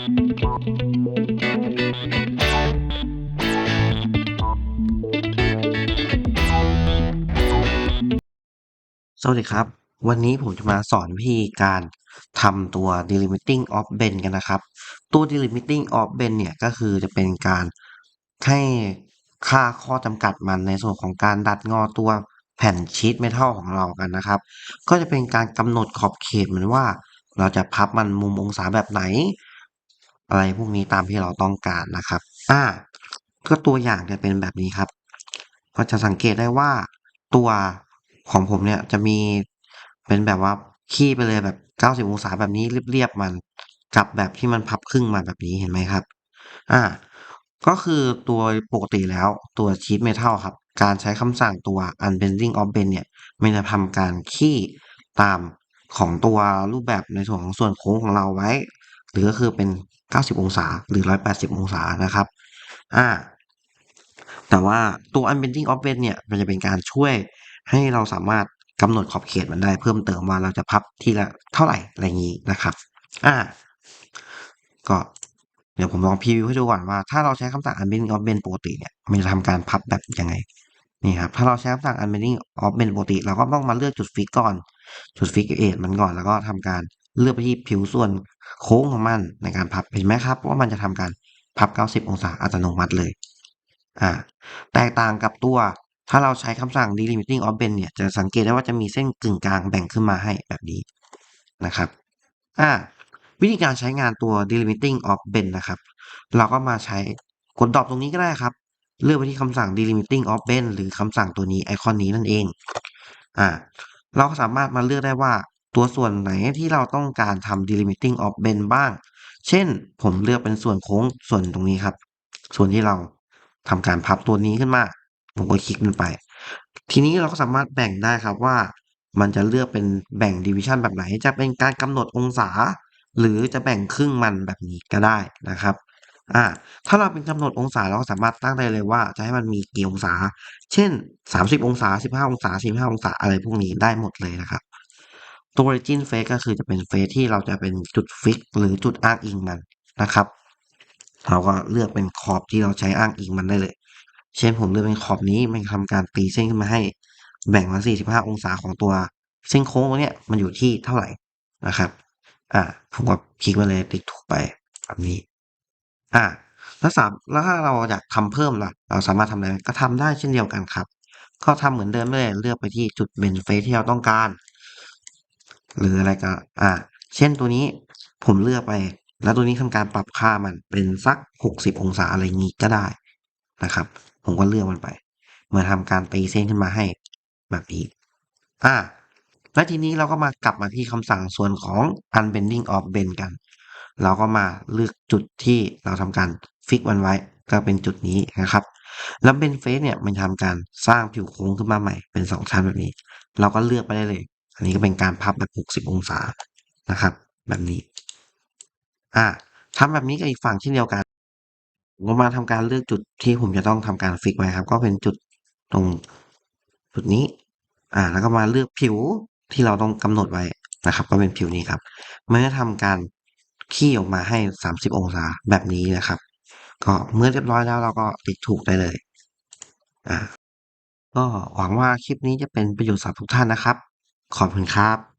สวัสดีครับ วันนี้ผมจะมาสอนวิธีการทำตัว delimiting of bend กันนะครับ ตัว delimiting of bend เนี่ยก็คือจะเป็นการให้ค่าข้อจำกัดมันในส่วนของการดัดงอตัวแผ่นชีทเมทัลของเรากันนะครับ ก็จะเป็นการกำหนดขอบเขตเหมือนว่า เราจะพับมันมุมองศาแบบไหน อะไรพวกนี้ตามที่เราต้องการนะครับ อ่าก็ตัวอย่างจะเป็นแบบนี้ครับ ก็จะสังเกตได้ว่าตัวของผมเนี่ยจะมีเป็นแบบว่าขี้ไปเลยแบบ 90 องศาแบบนี้เรียบๆมันกับแบบที่มันพับครึ่งมาแบบนี้เห็นไหมครับ อ่า ก็คือตัวปกติแล้วตัวชีทเมทัลครับ การใช้คำสั่งตัว unbending of bend เนี่ย มันจะทำการขี้ตามของตัวรูปแบบในส่วนของส่วนโค้งของเราไว้ หรือก็คือเป็น 90 องศาหรือ 180 องศานะครับ อ่า แต่ว่าตัว unbending of bend เนี่ย มันจะเป็นการช่วยให้เราสามารถกำหนดขอบเขตมันได้เพิ่มเติมว่าเราจะพับทีละเท่าไหร่อะไรอย่างนี้นะครับ อ่า ก็เดี๋ยวผมลองพรีวิวให้ดูก่อนว่าถ้าเราใช้คำสั่ง unbending of bend ปกติเนี่ย มันจะทำการพับแบบยังไงนี่ครับถ้าเราใช้คำสั่ง unbending of bend ปกติ เราก็ต้องมาเลือกจุดฟิกก่อน จุดฟิกเอทมันก่อน แล้วก็ทำการ เลือกไปที่ผิวส่วนโค้งของมันในการพับเห็นไหมครับ ว่ามันจะทำการพับ 90 องศาอัตโนมัติเลยอ่าแตกต่างกับตัวถ้าเราใช้คำสั่ง delimiting of bend เนี่ยจะสังเกตได้ว่าจะมีเส้นกึ่งกลางแบ่งขึ้นมาให้แบบนี้นะครับอ่าวิธีการใช้งานตัว delimiting of bend นะครับ เราก็มาใช้กดดรอปตรงนี้ก็ได้ครับ เลือกไปที่คำสั่ง delimiting of bend หรือคำสั่งตัวนี้ไอคอนนี้นั่นเองอ่าเราก็สามารถมาเลือกได้ว่า ตัวส่วนไหนที่เราต้องการทำ delimiting of bend บ้าง เช่นผมเลือกเป็นส่วนโค้งส่วนตรงนี้ครับ ส่วนที่เราทำการพับตัวนี้ขึ้นมา ผมก็คลิกมันไป ทีนี้เราก็สามารถแบ่งได้ครับว่า มันจะเลือกเป็นแบ่ง division แบบไหน จะเป็นการกำหนดองศา หรือจะแบ่งครึ่งมันแบบนี้ก็ได้นะครับอ่าถ้าเราเป็นกำหนดองศาเราก็สามารถตั้งได้เลยว่าจะให้มันมีกี่องศา เช่น 30 องศา 15 องศา15องศาอะไรพวกนี้ได้หมดเลยนะครับ ตัว origin face ก็คือจะเป็นเฟสที่เราจะเป็นจุดฟิกหรือจุดอ้างอิงมันนะครับ เราก็เลือกเป็นขอบที่เราใช้อ้างอิงมันได้เลย เช่นผมเลือกเป็นขอบนี้มันทำการตีเส้นขึ้นมาให้ แบ่งมา 45 องศาของตัวเส้นโค้งตรงเนี้ยมันอยู่ที่เท่าไหร่นะครับ อ่า ผมก็คลิกมาเลยติ๊กถูกไปแบบนี้ อ่าแล้วสามแล้วถ้าเราอยากทำเพิ่มล่ะ เราสามารถทำอะไรก็ทำได้เช่นเดียวกันครับ ก็ทำเหมือนเดิมเลยเลือกไปที่จุดเบนเฟสที่เราต้องการ หรืออะไรก็อ่า เช่นตัวนี้ผมเลือกไป แล้วตัวนี้ทำการปรับค่ามันเป็นสัก 60 องศาอะไรงี้ก็ได้นะครับ ผมก็เลือกมันไปเมื่อทำการตีเส้นขึ้นมาให้แบบนี้ อ่า แล้วทีนี้เราก็มากลับมาที่คำสั่งส่วนของ unbending of bend กัน เราก็มาเลือกจุดที่เราทำการฟิกมันไว้ ก็เป็นจุดนี้นะครับ แล้วเบนเฟสเนี่ยมันทำการสร้างผิวโค้งขึ้นมาใหม่เป็นสองชั้นแบบนี้ เราก็เลือกไปได้เลย อันนี้ก็เป็นการพับแบบ 60 องศานะครับ แบบนี้ อ่าทำแบบนี้กับอีกฝั่งเช่นเดียวกันผมก็มาทำการเลือกจุดที่ผมจะต้องทำการฟิกไว้ครับ ก็เป็นจุดตรงจุดนี้ อ่า แล้วก็มาเลือกผิวที่เราต้องกำหนดไว้นะครับ ก็เป็นผิวนี้ครับ เมันจะทำการขี้ออกมาให้ 30 องศาแบบนี้นะครับ ก็เมื่อเรียบร้อยแล้วเราก็ติ๊กถูกได้เลย อ่า ก็หวังว่าคลิปนี้จะเป็นประโยชน์สำหรับทุกท่านนะครับ ขอบคุณครับ